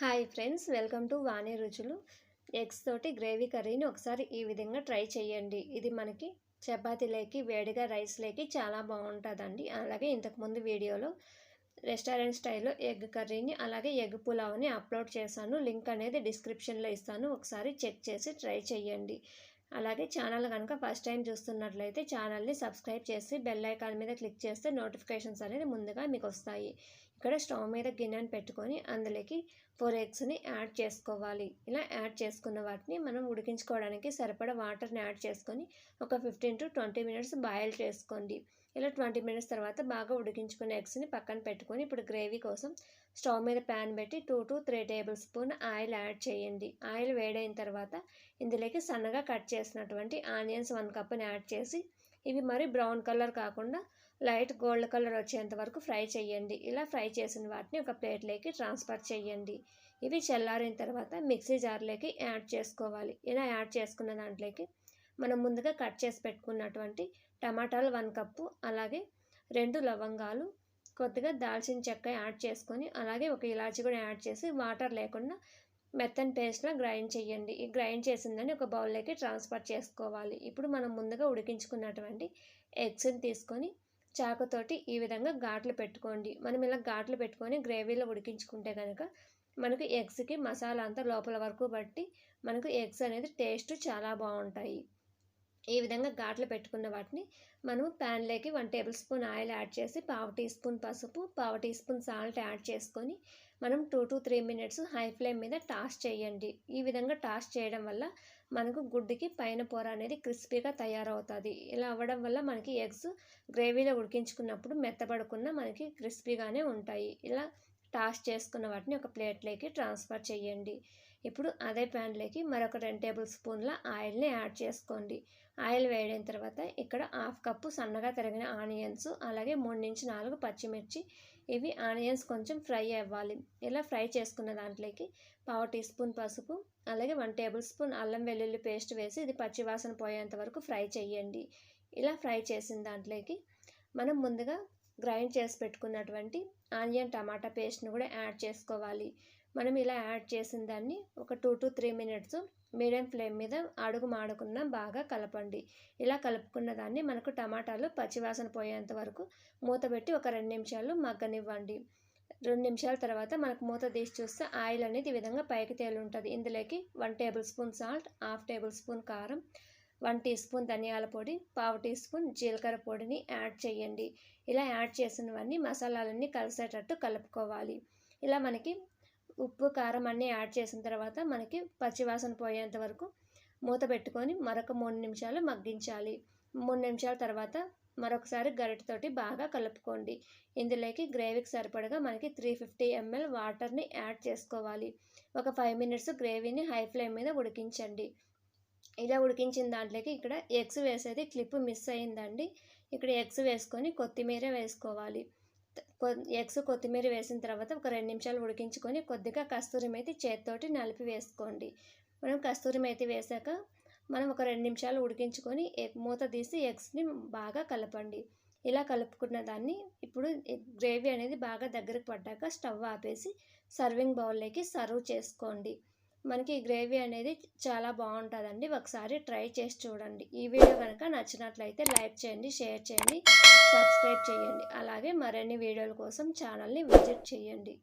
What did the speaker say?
Hi friends welcome to Vani రుచులు. Eggs తోటి gravy కర్రీని ఒకసారి ఈ విధంగా ట్రై చేయండి. ఇది మనకి చపాతీలోకి వేడిగా రైస్లోకి చాలా బాగుంటుందండి. అలాగే ఇంతకుముందు వీడియోలో రెస్టారెంట్ స్టైల్లో ఎగ్ కర్రీని అలాగే ఎగ్ పులావ్ని అప్లోడ్ చేశాను. లింక్ అనేది డిస్క్రిప్షన్లో ఇస్తాను. ఒకసారి చెక్ చేసి ట్రై చేయండి. అలాగే ఛానల్ కనుక ఫస్ట్ టైం చూస్తున్నట్లయితే ఛానల్ని సబ్స్క్రైబ్ చేసి బెల్ ఐకాన్ మీద క్లిక్ చేస్తే నోటిఫికేషన్స్ అనేది ముందుగా మీకు వస్తాయి. ఇక్కడ స్టవ్ మీద గిన్నెను పెట్టుకొని అందులోకి ఫోర్ ఎగ్స్ని యాడ్ చేసుకోవాలి. ఇలా యాడ్ చేసుకున్న వాటిని మనం ఉడికించుకోవడానికి సరిపడా వాటర్ని యాడ్ చేసుకొని ఒక fifteen to twenty minutes boil చేసుకోండి. ఇలా ట్వంటీ మినిట్స్ తర్వాత బాగా ఉడికించుకున్న ఎగ్స్ని పక్కన పెట్టుకొని ఇప్పుడు గ్రేవీ కోసం స్టవ్ మీద ప్యాన్ పెట్టి two to three tablespoon oil add చేయండి. ఆయిల్ వేడైన తర్వాత ఇందులోకి సన్నగా కట్ చేసినటువంటి ఆనియన్స్ వన్ కప్ని యాడ్ చేసి ఇవి మరి బ్రౌన్ కలర్ కాకుండా లైట్ గోల్డ్ కలర్ వచ్చేంత వరకు ఫ్రై చేయండి. ఇలా ఫ్రై చేసిన వాటిని ఒక ప్లేట్లోకి ట్రాన్స్ఫర్ చేయండి. ఇవి చల్లారిన తర్వాత మిక్సీ జార్లోకి యాడ్ చేసుకోవాలి. ఇలా యాడ్ చేసుకున్న దాంట్లోకి మనం ముందుగా కట్ చేసి పెట్టుకున్నటువంటి టమాటాలు వన్ కప్పు అలాగే రెండు లవంగాలు కొద్దిగా దాల్చిన చెక్క యాడ్ చేసుకొని అలాగే ఒక ఇలాచి కూడా యాడ్ చేసి వాటర్ లేకుండా మెత్తని పేస్ట్లా గ్రైండ్ చేయండి. ఈ గ్రైండ్ చేసిందని ఒక బౌల్లోకి ట్రాన్స్ఫర్ చేసుకోవాలి. ఇప్పుడు మనం ముందుగా ఉడికించుకున్నటువంటి ఎగ్స్ని తీసుకొని చాకుతోటి ఈ విధంగా ఘాట్లు పెట్టుకోండి. మనం ఇలా ఘాట్లు పెట్టుకొని గ్రేవీలో ఉడికించుకుంటే కనుక మనకు ఎగ్స్కి మసాలా అంతా లోపల వరకు బట్టి మనకు ఎగ్స్ అనేది టేస్ట్ చాలా బాగుంటాయి. ఈ విధంగా ఘాట్లు పెట్టుకున్న వాటిని మనం ప్యాన్లోకి one tablespoon oil add చేసి పావు టీ స్పూన్ పసుపు పావు టీ స్పూన్ సాల్ట్ యాడ్ చేసుకొని మనం two to three minutes high flame మీద టాస్ చేయండి. ఈ విధంగా టాస్ చేయడం వల్ల మనకు గుడ్డుకి పైన పొర అనేది క్రిస్పీగా తయారవుతుంది. ఇలా అవ్వడం వల్ల మనకి ఎగ్స్ గ్రేవీలో ఉడికించుకున్నప్పుడు మెత్తబడకుండా మనకి క్రిస్పీగానే ఉంటాయి. ఇలా టాస్ చేసుకున్న వాటిని ఒక ప్లేట్లోకి ట్రాన్స్ఫర్ చేయండి. ఇప్పుడు అదే ప్యాన్లోకి మరొక రెండు టేబుల్ స్పూన్ల ఆయిల్ని యాడ్ చేసుకోండి. ఆయిల్ వేయడిన తర్వాత ఇక్కడ హాఫ్ కప్పు సన్నగా తరిగిన ఆనియన్స్ అలాగే మూడు నుంచి నాలుగు పచ్చిమిర్చి. ఇవి ఆనియన్స్ కొంచెం ఫ్రై అవ్వాలి. ఇలా ఫ్రై చేసుకున్న దాంట్లోకి పావు టీ స్పూన్ పసుపు అలాగే వన్ టేబుల్ స్పూన్ అల్లం వెల్లుల్లి పేస్ట్ వేసి ఇది పచ్చివాసన పోయేంత వరకు ఫ్రై చేయండి. ఇలా ఫ్రై చేసిన దాంట్లోకి మనం ముందుగా గ్రైండ్ చేసి పెట్టుకున్నటువంటి ఆనియన్ టమాటా పేస్ట్ని కూడా యాడ్ చేసుకోవాలి. మనం ఇలా యాడ్ చేసిన దాన్ని ఒక two to three minutes medium flame మీద అడుగు మాడకుండా బాగా కలపండి. ఇలా కలుపుకున్న దాన్ని మనకు టమాటాలు పచ్చివాసన పోయేంత వరకు మూత పెట్టి ఒక రెండు నిమిషాలు మగ్గనివ్వండి. రెండు నిమిషాల తర్వాత మనకు మూత తీసి చూస్తే ఆయిల్ అనేది ఈ విధంగా పైకి తేలి ఉంటుంది ఇందులోకి one tablespoon salt half tablespoon కారం వన్ టీ స్పూన్ ధనియాల పొడి పావు టీ స్పూన్ జీలకర్ర పొడిని యాడ్ చేయండి. ఇలా యాడ్ చేసినవన్నీ మసాలాలన్నీ కలిసేటట్టు కలుపుకోవాలి. ఇలా మనకి ఉప్పు కారం అన్నీ యాడ్ చేసిన తర్వాత మనకి పచ్చివాసన పోయేంత వరకు మూత పెట్టుకొని మరొక మూడు నిమిషాలు మగ్గించాలి. మూడు నిమిషాల తర్వాత మరొకసారి గరిటతోటి బాగా కలుపుకోండి. ఇందులోకి గ్రేవీకి సరిపడగా మనకి త్రీ ఫిఫ్టీ ఎంఎల్ వాటర్ని యాడ్ చేసుకోవాలి. ఒక ఫైవ్ మినిట్స్ గ్రేవీని హై ఫ్లేమ్ మీద ఉడికించండి. ఇలా ఉడికించిన దాంట్లోకి ఇక్కడ ఎగ్స్ వేసేది క్లిప్ మిస్ అయిందండి. ఇక్కడ ఎగ్స్ వేసుకొని కొత్తిమీర వేసుకోవాలి. ఎగ్స్ కొత్తిమీర వేసిన తర్వాత ఒక రెండు నిమిషాలు ఉడికించుకొని కొద్దిగా కస్తూరి మేతి చేతితోటి నలిపి వేసుకోండి. మనం కస్తూరి మేతి వేసాక మనం ఒక రెండు నిమిషాలు ఉడికించుకొని ఎగ్ మూత తీసి ఎగ్స్ని బాగా కలపండి. ఇలా కలుపుకున్న దాన్ని ఇప్పుడు గ్రేవీ అనేది బాగా దగ్గరకు పడ్డాక స్టవ్ ఆపేసి సర్వింగ్ బౌల్లోకి సర్వ్ చేసుకోండి. మనకి ఈ గ్రేవీ అనేది చాలా బాగుంటుందండి. ఒకసారి ట్రై చేసి చూడండి. ఈ వీడియో కనుక నచ్చినట్లయితే లైక్ చేయండి షేర్ చేయండి సబ్స్క్రైబ్ చేయండి. అలాగే మరిన్ని వీడియోల కోసం ఛానల్ని విజిట్ చేయండి.